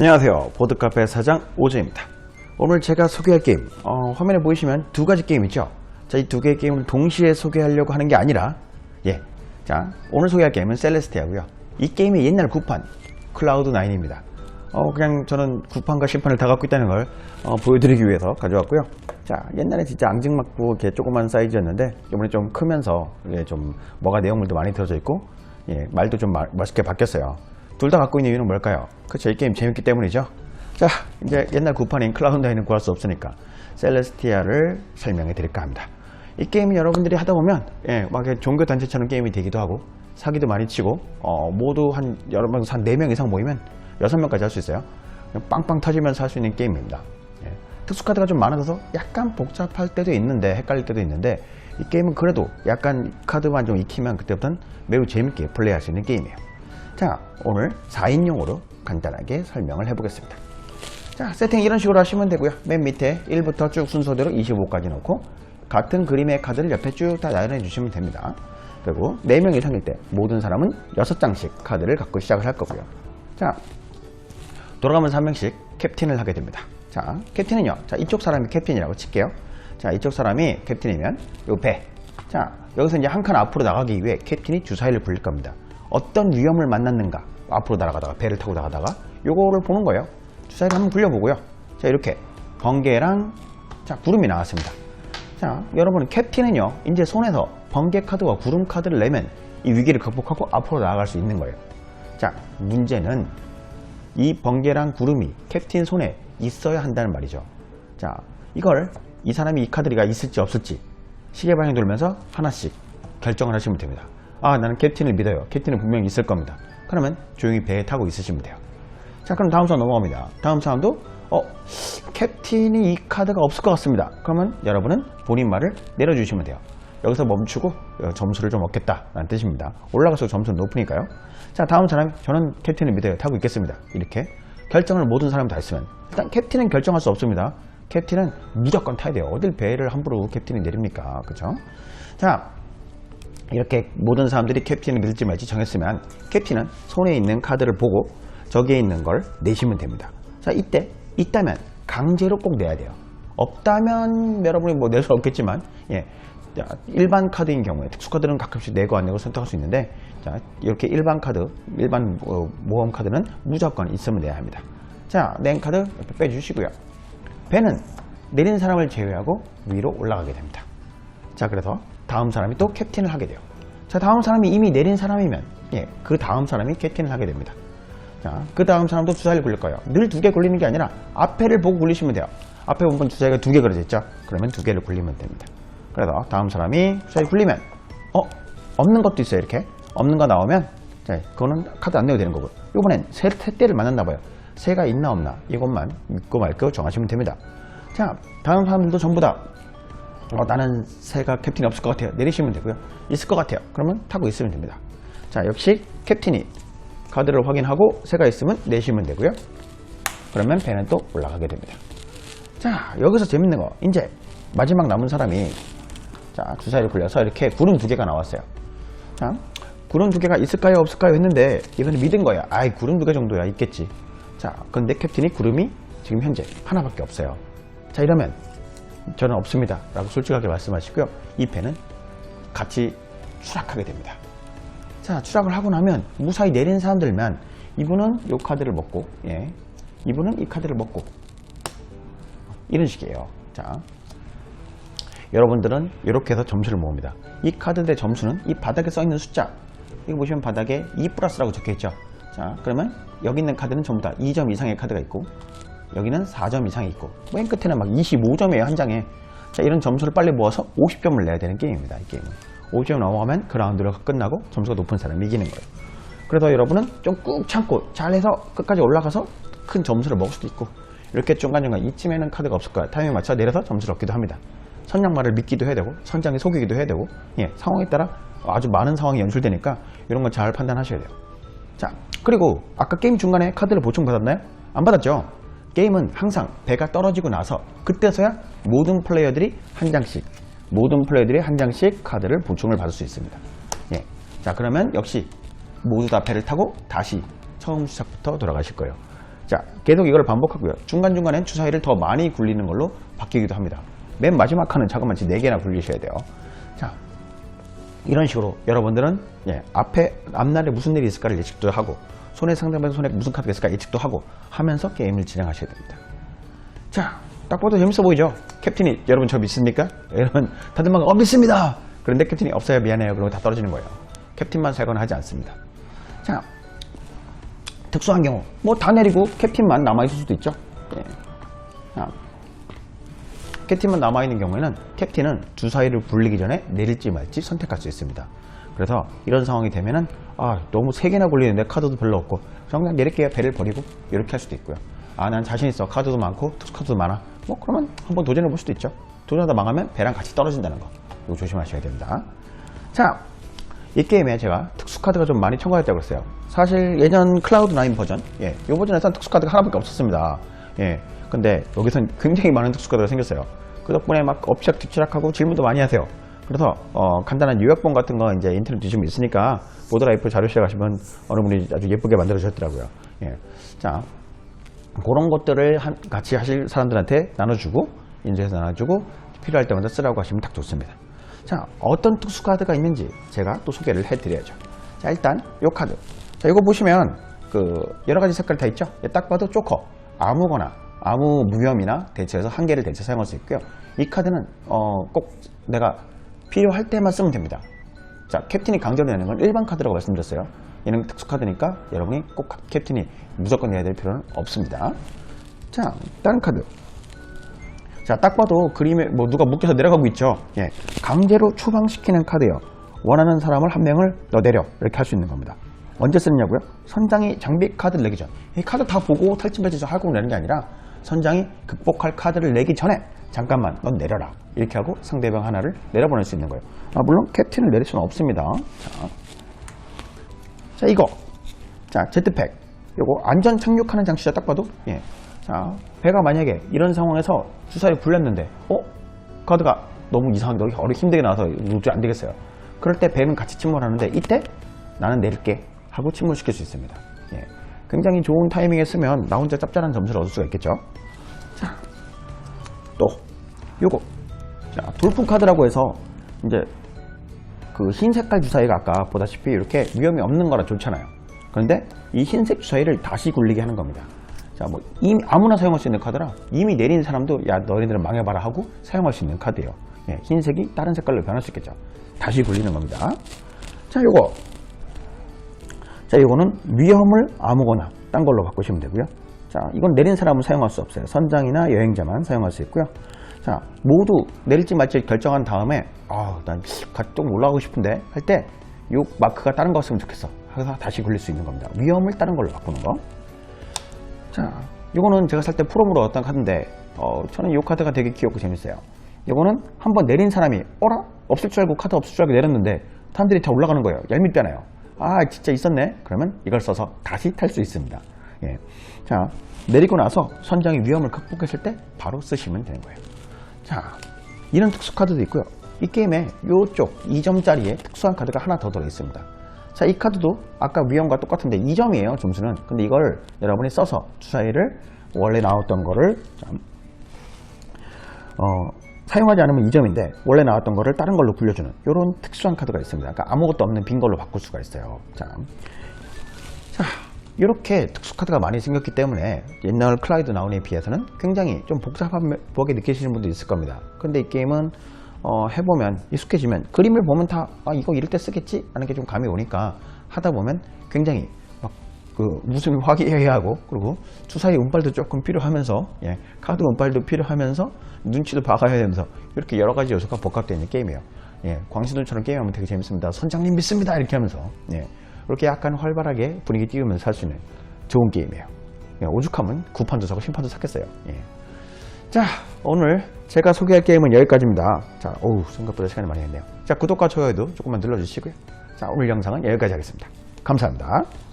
안녕하세요. 보드카페 사장 오재입니다. 오늘 제가 소개할 게임, 어, 화면에 보이시면 두 가지 게임 있죠? 자, 이 두 개의 게임을 동시에 소개하려고 하는 게 아니라, 예. 자, 오늘 소개할 게임은 셀레스티아고요 이 게임의 옛날 구판, 클라우드9입니다. 어, 그냥 저는 구판과 심판을 다 갖고 있다는 걸 어, 보여드리기 위해서 가져왔고요. 자, 옛날에 진짜 앙증맞고 이렇게 조그만 사이즈였는데, 이번에 좀 크면서, 이게 좀, 뭐가 내용물도 많이 들어져 있고, 예, 말도 좀 마- 멋있게 바뀌었어요. 둘 다 갖고 있는 이유는 뭘까요? 그쵸, 이 게임 재밌기 때문이죠. 자, 이제 옛날 구판인 클라우드나인은 구할 수 없으니까 셀레스티아를 설명해 드릴까 합니다. 이 게임이 여러분들이 하다 보면 예, 막 종교 단체처럼 게임이 되기도 하고 사기도 많이 치고 어, 모두 한 여러 명에서 한 4명 이상 모이면 6명까지 할 수 있어요. 빵빵 터지면서 할 수 있는 게임입니다. 예. 특수 카드가 좀 많아서 약간 복잡할 때도 있는데 헷갈릴 때도 있는데 이 게임은 그래도 약간 카드만 좀 익히면 그때부터는 매우 재밌게 플레이할 수 있는 게임이에요. 자, 오늘 4인용으로 간단하게 설명을 해보겠습니다. 자, 세팅 이런 식으로 하시면 되고요. 맨 밑에 1부터 쭉 순서대로 25까지 넣고 같은 그림의 카드를 옆에 쭉 다 나열해 주시면 됩니다. 그리고 4명 이상일 때 모든 사람은 6장씩 카드를 갖고 시작을 할 거고요. 자, 돌아가면서 한 명씩 캡틴을 하게 됩니다. 자, 캡틴은요. 자, 이쪽 사람이 캡틴이라고 칠게요. 자, 이쪽 사람이 캡틴이면 요 배. 자, 여기서 이제 한 칸 앞으로 나가기 위해 캡틴이 주사위를 굴릴 겁니다. 어떤 위험을 만났는가? 앞으로 날아가다가 배를 타고 나가다가 요거를 보는 거예요. 주사위를 한번 굴려보고요. 자, 이렇게 번개랑 자, 구름이 나왔습니다. 자, 여러분 캡틴은요. 이제 손에서 번개 카드와 구름 카드를 내면 이 위기를 극복하고 앞으로 나아갈 수 있는 거예요. 자, 문제는 이 번개랑 구름이 캡틴 손에 있어야 한다는 말이죠. 자, 이걸 이 사람이 이 카드가 있을지 없을지 시계 방향 돌면서 하나씩 결정을 하시면 됩니다. 아, 나는 캡틴을 믿어요. 캡틴은 분명히 있을 겁니다. 그러면 조용히 배에 타고 있으시면 돼요. 자, 그럼 다음 사람 넘어갑니다. 다음 사람도 어, 캡틴이 이 카드가 없을 것 같습니다. 그러면 여러분은 본인 말을 내려주시면 돼요. 여기서 멈추고 어, 점수를 좀 얻겠다 라는 뜻입니다. 올라갈수록 점수는 높으니까요. 자, 다음 사람이 저는 캡틴을 믿어요. 타고 있겠습니다. 이렇게 결정을 모든 사람 다 했으면 일단 캡틴은 결정할 수 없습니다. 캡틴은 무조건 타야 돼요. 어딜 배를 함부로 캡틴이 내립니까? 그죠? 자, 이렇게 모든 사람들이 캡틴을 믿을지 말지 정했으면 캡틴은 손에 있는 카드를 보고 저기에 있는 걸 내시면 됩니다. 자, 이때 있다면 강제로 꼭 내야 돼요. 없다면 여러분이 뭐 낼 수 없겠지만 예. 자, 일반 카드인 경우에 특수 카드는 가끔씩 내고 안 내고 선택할 수 있는데 자, 이렇게 일반 카드, 일반 어, 모험 카드는 무조건 있으면 내야 합니다. 자, 낸 카드 옆에 빼주시고요. 배는 내린 사람을 제외하고 위로 올라가게 됩니다. 자, 그래서 다음 사람이 또 캡틴을 하게 돼요. 자, 다음 사람이 이미 내린 사람이면, 예, 그 다음 사람이 캡틴을 하게 됩니다. 자, 그 다음 사람도 주사위를 굴릴 거예요. 늘 두 개 굴리는 게 아니라 앞에를 보고 굴리시면 돼요. 앞에 보면 주사위가 두 개 그려져 있죠? 그러면 두 개를 굴리면 됩니다. 그래서 다음 사람이 주사위 굴리면, 어, 없는 것도 있어요, 이렇게. 없는 거 나오면, 자, 그거는 카드 안 내도 되는 거고. 이번엔 세, 세 대를 만났나 봐요. 새가 있나 없나, 이것만 믿고 말고 정하시면 됩니다. 자, 다음 사람들도 전부 다 어, 나는 새가 캡틴이 없을 것 같아요. 내리시면 되고요. 있을 것 같아요. 그러면 타고 있으면 됩니다. 자, 역시 캡틴이 카드를 확인하고 새가 있으면 내시면 되고요. 그러면 배는 또 올라가게 됩니다. 자, 여기서 재밌는 거. 이제 마지막 남은 사람이 자, 주사위를 굴려서 이렇게 구름 두 개가 나왔어요. 자, 구름 두 개가 있을까요? 없을까요? 했는데 이거는 믿은 거야. 아이, 구름 두 개 정도야. 있겠지. 자, 근데 캡틴이 구름이 지금 현재 하나밖에 없어요. 자, 이러면 저는 없습니다. 라고 솔직하게 말씀하시고요. 이 배는 같이 추락하게 됩니다. 자, 추락을 하고 나면 무사히 내린 사람들만 이분은 이 카드를 먹고, 예. 이분은 이 카드를 먹고. 이런 식이에요. 자. 여러분들은 이렇게 해서 점수를 모읍니다. 이 카드의 점수는 이 바닥에 써 있는 숫자. 이거 보시면 바닥에 2 플러스라고 적혀 있죠. 자, 그러면 여기 있는 카드는 전부 다 2점 이상의 카드가 있고, 여기는 4점 이상이 있고, 맨 끝에는 막 25점이에요, 한 장에. 자, 이런 점수를 빨리 모아서 50점을 내야 되는 게임입니다, 이 게임은. 50점 넘어가면 그 라운드가 끝나고 점수가 높은 사람이 이기는 거예요. 그래서 여러분은 좀 꾹 참고 잘해서 끝까지 올라가서 큰 점수를 먹을 수도 있고, 이렇게 중간중간 이쯤에는 카드가 없을 거야. 타이밍에 맞춰 내려서 점수를 얻기도 합니다. 선장말을 믿기도 해야 되고, 선장이 속이기도 해야 되고, 예, 상황에 따라 아주 많은 상황이 연출되니까 이런 건 잘 판단하셔야 돼요. 자, 그리고 아까 게임 중간에 카드를 보충받았나요? 안 받았죠? 게임은 항상 배가 떨어지고 나서 그때서야 모든 플레이어들이 한 장씩, 모든 플레이어들이 한 장씩 카드를 보충을 받을 수 있습니다. 예. 자, 그러면 역시 모두 다 배를 타고 다시 처음 시작부터 돌아가실 거예요. 자, 계속 이걸 반복하고요. 중간중간엔 주사위를 더 많이 굴리는 걸로 바뀌기도 합니다. 맨 마지막 칸은 자그마치 4개나 굴리셔야 돼요. 자, 이런 식으로 여러분들은 예, 앞에 앞날에 무슨 일이 있을까를 예측도 하고 손에 상대방 손에 무슨 카드가 있을까 예측도 하고 하면서 게임을 진행하셔야 됩니다. 자, 딱 봐도 재밌어 보이죠? 캡틴이 여러분 저 믿습니까? 여러분 다들 막 어, 믿습니다. 그런데 캡틴이 없어요 미안해요. 그러고 다 떨어지는 거예요. 캡틴만 살거나 하지 않습니다. 자, 특수한 경우 뭐 다 내리고 캡틴만 남아 있을 수도 있죠. 예. 자, 캡틴만 남아 있는 경우에는 캡틴은 주사위를 굴리기 전에 내릴지 말지 선택할 수 있습니다. 그래서 이런 상황이 되면은 아 너무 세 개나 굴리는데 카드도 별로 없고 그냥 내릴게요 배를 버리고 이렇게 할 수도 있고요. 아 난 자신 있어 카드도 많고 특수 카드도 많아. 뭐 그러면 한번 도전해 볼 수도 있죠. 도전하다 망하면 배랑 같이 떨어진다는 거. 이거 조심하셔야 됩니다. 자, 이 게임에 제가 특수카드가 좀 많이 첨가했다고 그랬어요. 사실 예전 클라우드9 버전, 예, 이 버전에서는 특수카드가 하나밖에 없었습니다. 예, 근데 여기선 굉장히 많은 특수카드가 생겼어요. 그 덕분에 막 엎치락 뒤치락하고 질문도 많이 하세요. 그래서 어, 간단한 요약본 같은 거 이제 인터넷 뒤지면 있으니까 보드라이프 자료실에 가시면 어느 분이 아주 예쁘게 만들어 주셨더라고요. 예, 자, 그런 것들을 한- 같이 하실 사람들한테 나눠주고 인쇄해서 나눠주고 필요할 때마다 쓰라고 하시면 딱 좋습니다. 자, 어떤 특수 카드가 있는지 제가 또 소개를 해드려야죠. 자, 일단 이 카드. 자, 이거 보시면 그 여러 가지 색깔 다 있죠. 예, 딱 봐도 조커. 아무거나 아무 무혐의나 대체해서 한 개를 대체 사용할 수 있고요. 이 카드는 어, 꼭 내가 필요할 때만 쓰면 됩니다. 자, 캡틴이 강제로 내는 건 일반 카드라고 말씀드렸어요. 얘는 특수 카드니까 여러분이 꼭 캡틴이 무조건 내야 될 필요는 없습니다. 자, 다른 카드. 자, 딱 봐도 그림에 뭐 누가 묶여서 내려가고 있죠. 예. 강제로 추방시키는 카드요. 원하는 사람을 한 명을 너 내려. 이렇게 할 수 있는 겁니다. 언제 쓰느냐고요? 선장이 장비 카드를 내기 전. 이 카드 다 보고 탈진발진서 하고 내는 게 아니라 선장이 극복할 카드를 내기 전에 잠깐만 넌 내려라. 이렇게 하고 상대방 하나를 내려보낼 수 있는 거예요. 아, 물론 캡틴을 내릴 수는 없습니다. 자, 자 이거. 자, 제트팩. 요거 안전 착륙하는 장치죠. 딱 봐도. 예. 자, 배가 만약에 이런 상황에서 주사위 굴렸는데, 어? 카드가 너무 이상하게 너무 어려 힘들게 나와서 도저히 안 되겠어요. 그럴 때 배는 같이 침몰하는데 이때 나는 내릴게 하고 침몰시킬 수 있습니다. 예. 굉장히 좋은 타이밍에 쓰면 나 혼자 짭짤한 점수를 얻을 수가 있겠죠. 요거. 자, 돌풍 카드라고 해서 이제 그 흰 색깔 주사위가 아까 보다시피 이렇게 위험이 없는 거라 좋잖아요. 그런데 이 흰색 주사위를 다시 굴리게 하는 겁니다. 자, 뭐 이미 아무나 사용할 수 있는 카드라 이미 내린 사람도 야 너희들은 망해봐라 하고 사용할 수 있는 카드예요. 예, 흰색이 다른 색깔로 변할 수 있겠죠. 다시 굴리는 겁니다. 자, 요거. 자, 이거는 위험을 아무거나 딴 걸로 바꾸시면 되고요. 자, 이건 내린 사람은 사용할 수 없어요. 선장이나 여행자만 사용할 수 있고요. 자, 모두 내릴지 말지 결정한 다음에 아, 난좀 올라가고 싶은데 할 때 이 마크가 다른 거 쓰면 좋겠어. 하서 다시 굴릴 수 있는 겁니다. 위험을 다른 걸로 바꾸는 거. 자, 이거는 제가 살 때 프롬으로 얻었던 카드인데 어, 저는 이 카드가 되게 귀엽고 재밌어요. 이거는 한번 내린 사람이 어라? 없을 줄 알고 카드 없을 줄 알고 내렸는데 사람들이 다 올라가는 거예요. 얄밉잖아요. 아 진짜 있었네? 그러면 이걸 써서 다시 탈 수 있습니다. 예. 자 내리고 나서 선장이 위험을 극복했을 때 바로 쓰시면 되는 거예요. 자 이런 특수 카드도 있고요. 이 게임에 이쪽 2점짜리에 특수한 카드가 하나 더 들어있습니다. 자, 이 카드도 아까 위험과 똑같은데 2점이에요, 점수는. 근데 이걸 여러분이 써서 주사위를 원래 나왔던 거를 자, 어, 사용하지 않으면 2점인데 원래 나왔던 거를 다른 걸로 굴려주는 이런 특수한 카드가 있습니다. 그러니까 아무것도 없는 빈 걸로 바꿀 수가 있어요. 자, 자 이렇게 특수 카드가 많이 생겼기 때문에 옛날 클라이드 나온에 비해서는 굉장히 좀 복잡하게 느끼시는 분도 있을 겁니다. 근데 이 게임은 어, 해보면 익숙해지면 그림을 보면 다 아, 이거 이럴 때 쓰겠지? 하는 게 좀 감이 오니까 하다 보면 굉장히 막 그 웃음이 화기애애하고 그리고 주사위 운빨도 조금 필요하면서 예, 카드 운빨도 필요하면서 눈치도 봐가야 되면서 이렇게 여러 가지 요소가 복합되어 있는 게임이에요. 예, 광시돈처럼 게임하면 되게 재밌습니다. 선장님 믿습니다 이렇게 하면서 예, 이렇게 약간 활발하게 분위기 띄우면서 살수 있는 좋은 게임이에요. 예, 오죽하면 구판도 사고 심판도 샀겠어요. 예. 자, 오늘 제가 소개할 게임은 여기까지입니다. 자, 어우, 생각보다 시간이 많이 했네요. 자, 구독과 좋아요도 조금만 눌러주시고요. 자, 오늘 영상은 여기까지 하겠습니다. 감사합니다.